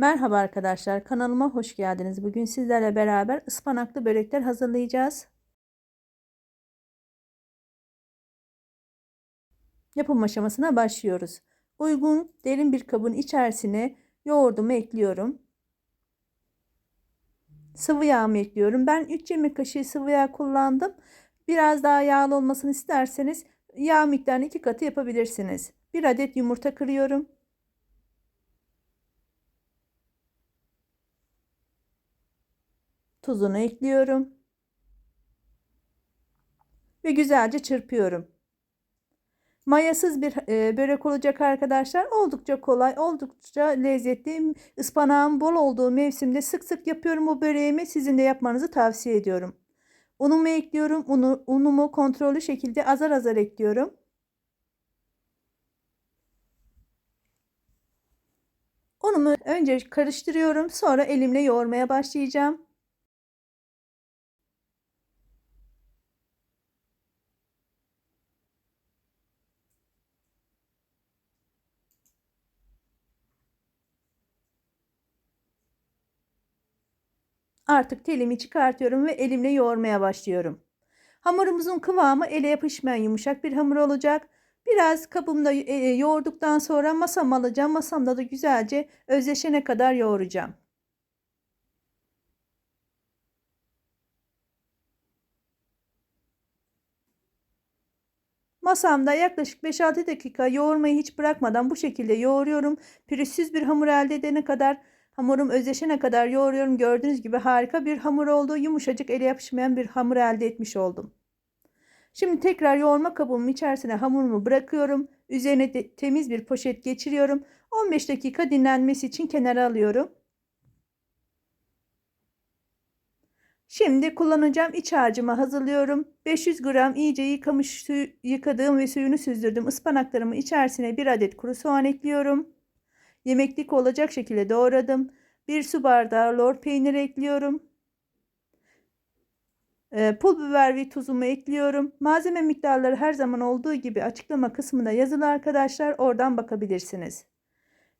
Merhaba arkadaşlar, kanalıma hoş geldiniz. Bugün sizlerle beraber ıspanaklı börekler hazırlayacağız. Yapım aşamasına başlıyoruz. Uygun derin bir kabın içerisine yoğurdumu ekliyorum. Sıvı yağımı ekliyorum. Ben 3 yemek kaşığı sıvı yağ kullandım. Biraz daha yağlı olmasını isterseniz yağ miktarını 2 katı yapabilirsiniz. 1 adet yumurta kırıyorum. Tuzunu ekliyorum. Ve güzelce çırpıyorum. Mayasız bir e, börek olacak arkadaşlar. Oldukça kolay, oldukça lezzetli. Ispanağın bol olduğu mevsimde sık sık yapıyorum bu böreğimi. Sizin de yapmanızı tavsiye ediyorum. Unumu ekliyorum. Unu, unumu kontrollü şekilde azar azar ekliyorum. Unumu önce karıştırıyorum. Sonra elimle yoğurmaya başlayacağım. Artık telimi çıkartıyorum ve elimle yoğurmaya başlıyorum. Hamurumuzun kıvamı ele yapışmayan yumuşak bir hamur olacak. Biraz kabımda e, e, yoğurduktan sonra masam alacağım. Masamda da güzelce özleşene kadar yoğuracağım. Masamda yaklaşık 5-6 dakika yoğurmayı hiç bırakmadan bu şekilde yoğuruyorum. Pürüzsüz bir hamur elde edene kadar Hamurum özleşene kadar yoğuruyorum. Gördüğünüz gibi harika bir hamur oldu. Yumuşacık ele yapışmayan bir hamur elde etmiş oldum. Şimdi tekrar yoğurma kabımın içerisine hamurumu bırakıyorum. Üzerine de temiz bir poşet geçiriyorum. 15 dakika dinlenmesi için kenara alıyorum. Şimdi kullanacağım iç harcımı hazırlıyorum. 500 gram iyice yıkamış suyu, yıkadığım ve suyunu süzdürdüm ıspanaklarımı içerisine bir adet kuru soğan ekliyorum. Yemeklik olacak şekilde doğradım. Bir su bardağı lor peynir ekliyorum. E, pul biber ve tuzumu ekliyorum. Malzeme miktarları her zaman olduğu gibi açıklama kısmında yazılı arkadaşlar. Oradan bakabilirsiniz.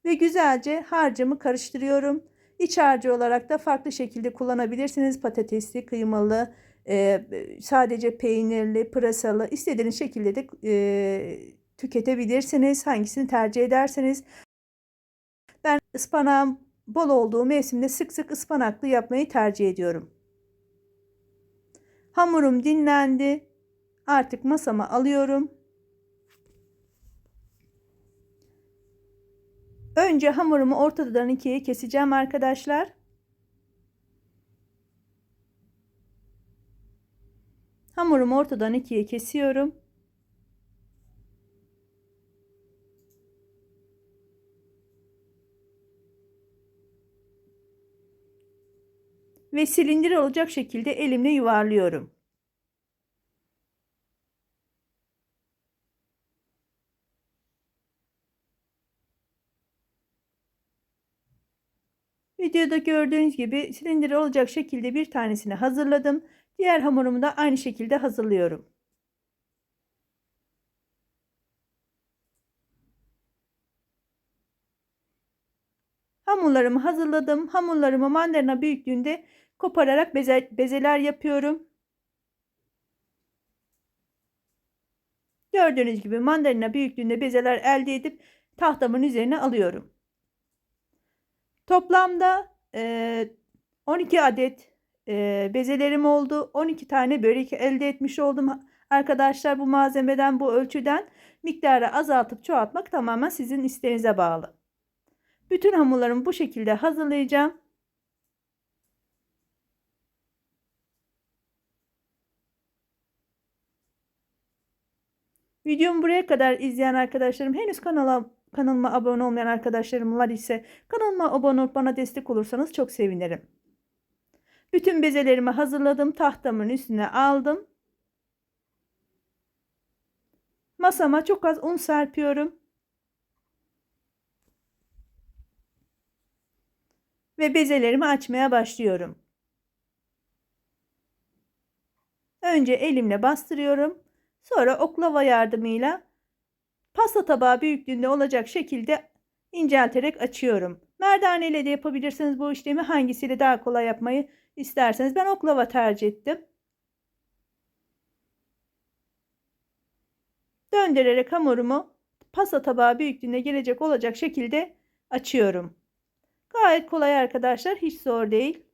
Ve güzelce harcımı karıştırıyorum. İç harcı olarak da farklı şekilde kullanabilirsiniz. Patatesli, kıymalı, e, sadece peynirli, pırasalı istediğiniz şekilde de e, tüketebilirsiniz. Hangisini tercih ederseniz. Ben ıspanağın bol olduğu mevsimde sık sık ıspanaklı yapmayı tercih ediyorum. Hamurum dinlendi. Artık masama alıyorum. Önce hamurumu ortadan ikiye keseceğim arkadaşlar. Hamurumu ortadan ikiye kesiyorum. Ve silindir olacak şekilde elimle yuvarlıyorum. Videoda gördüğünüz gibi silindir olacak şekilde bir tanesini hazırladım. Diğer hamurumu da aynı şekilde hazırlıyorum. Hamurlarımı hazırladım. Hamurlarımı mandalina büyüklüğünde kopararak beze, bezeler yapıyorum. Gördüğünüz gibi mandalina büyüklüğünde bezeler elde edip tahtamın üzerine alıyorum. Toplamda e, 12 adet e, bezelerim oldu. 12 tane börek elde etmiş oldum. Arkadaşlar bu malzemeden bu ölçüden miktarı azaltıp çoğaltmak tamamen sizin isteğinize bağlı. Bütün hamurlarımı bu şekilde hazırlayacağım. Videomu buraya kadar izleyen arkadaşlarım henüz kanala kanalıma abone olmayan arkadaşlarım var ise kanalıma abone olup bana destek olursanız çok sevinirim. Bütün bezelerimi hazırladım. Tahtamın üstüne aldım. Masama çok az un serpiyorum. Ve bezelerimi açmaya başlıyorum. Önce elimle bastırıyorum. Sonra oklava yardımıyla pasta tabağı büyüklüğünde olacak şekilde incelterek açıyorum. Merdane ile de yapabilirsiniz bu işlemi. Hangisiyle daha kolay yapmayı isterseniz. Ben oklava tercih ettim. Döndürerek hamurumu pasta tabağı büyüklüğüne gelecek olacak şekilde açıyorum. Gayet kolay arkadaşlar. Hiç zor değil.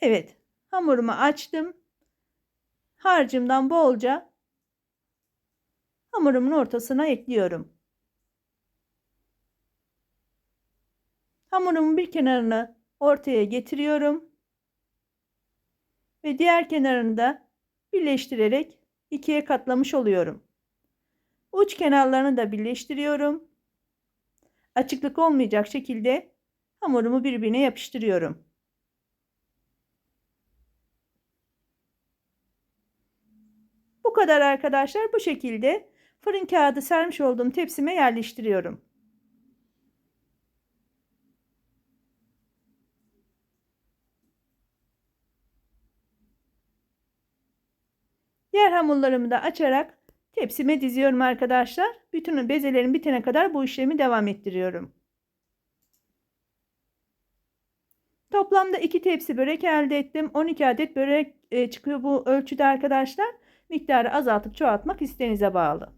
Evet, hamurumu açtım. Harcımdan bolca hamurumun ortasına ekliyorum. Hamurumun bir kenarını ortaya getiriyorum. Ve diğer kenarını da birleştirerek ikiye katlamış oluyorum. Uç kenarlarını da birleştiriyorum. Açıklık olmayacak şekilde hamurumu birbirine yapıştırıyorum. Kadar arkadaşlar. Bu şekilde fırın kağıdı sermiş olduğum tepsime yerleştiriyorum. Diğer hamurlarımı da açarak tepsime diziyorum arkadaşlar. Bütün bezelerim bitene kadar bu işlemi devam ettiriyorum. Toplamda 2 tepsi börek elde ettim. 12 adet börek e, çıkıyor bu ölçüde arkadaşlar. Miktarı azaltıp çoğaltmak isteğinize bağlı.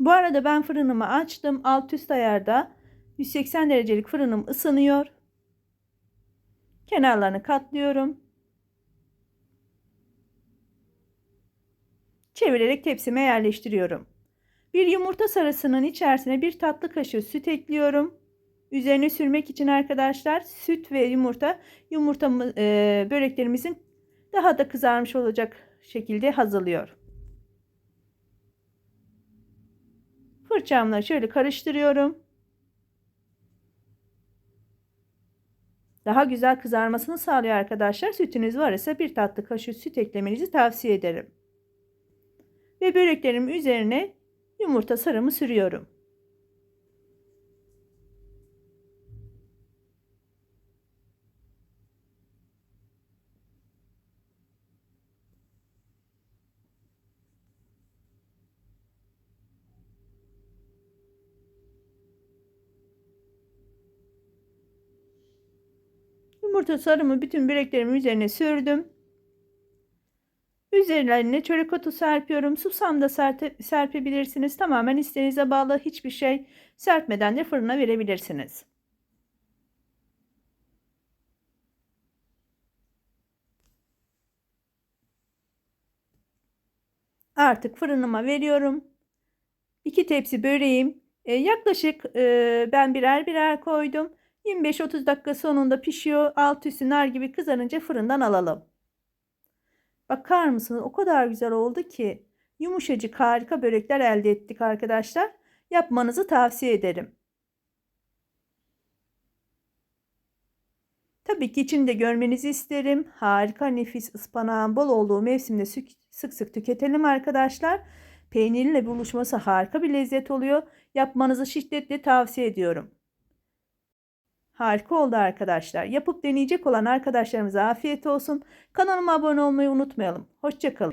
Bu arada ben fırınımı açtım. Alt üst ayarda 180 derecelik fırınım ısınıyor. Kenarlarını katlıyorum. Çevirerek tepsime yerleştiriyorum. Bir yumurta sarısının içerisine bir tatlı kaşığı süt ekliyorum. Üzerine sürmek için arkadaşlar süt ve yumurta yumurtamı e, böreklerimizin daha da kızarmış olacak şekilde hazırlıyor. Fırçamla şöyle karıştırıyorum. Daha güzel kızarmasını sağlıyor arkadaşlar. Sütünüz varsa bir tatlı kaşığı süt eklemenizi tavsiye ederim. Ve böreklerimin üzerine yumurta sarımı sürüyorum. Yumurta sarımı bütün böreklerimin üzerine sürdüm. Üzerlerine çörek otu serpiyorum. Susam da serpebilirsiniz. Tamamen isteğinize bağlı hiçbir şey serpmeden de fırına verebilirsiniz. Artık fırınıma veriyorum. 2 tepsi böreğim. E, yaklaşık e, ben birer birer koydum. 25-30 dakika sonunda pişiyor. Alt üstü nar gibi kızarınca fırından alalım. Bakar mısınız? O kadar güzel oldu ki. Yumuşacık harika börekler elde ettik arkadaşlar. Yapmanızı tavsiye ederim. Tabii ki içinde görmenizi isterim. Harika nefis ıspanağın bol olduğu mevsimde sık sık tüketelim arkadaşlar. Peynirle buluşması harika bir lezzet oluyor. Yapmanızı şiddetle tavsiye ediyorum. Harika oldu arkadaşlar. Yapıp deneyecek olan arkadaşlarımıza afiyet olsun. Kanalıma abone olmayı unutmayalım. Hoşçakalın.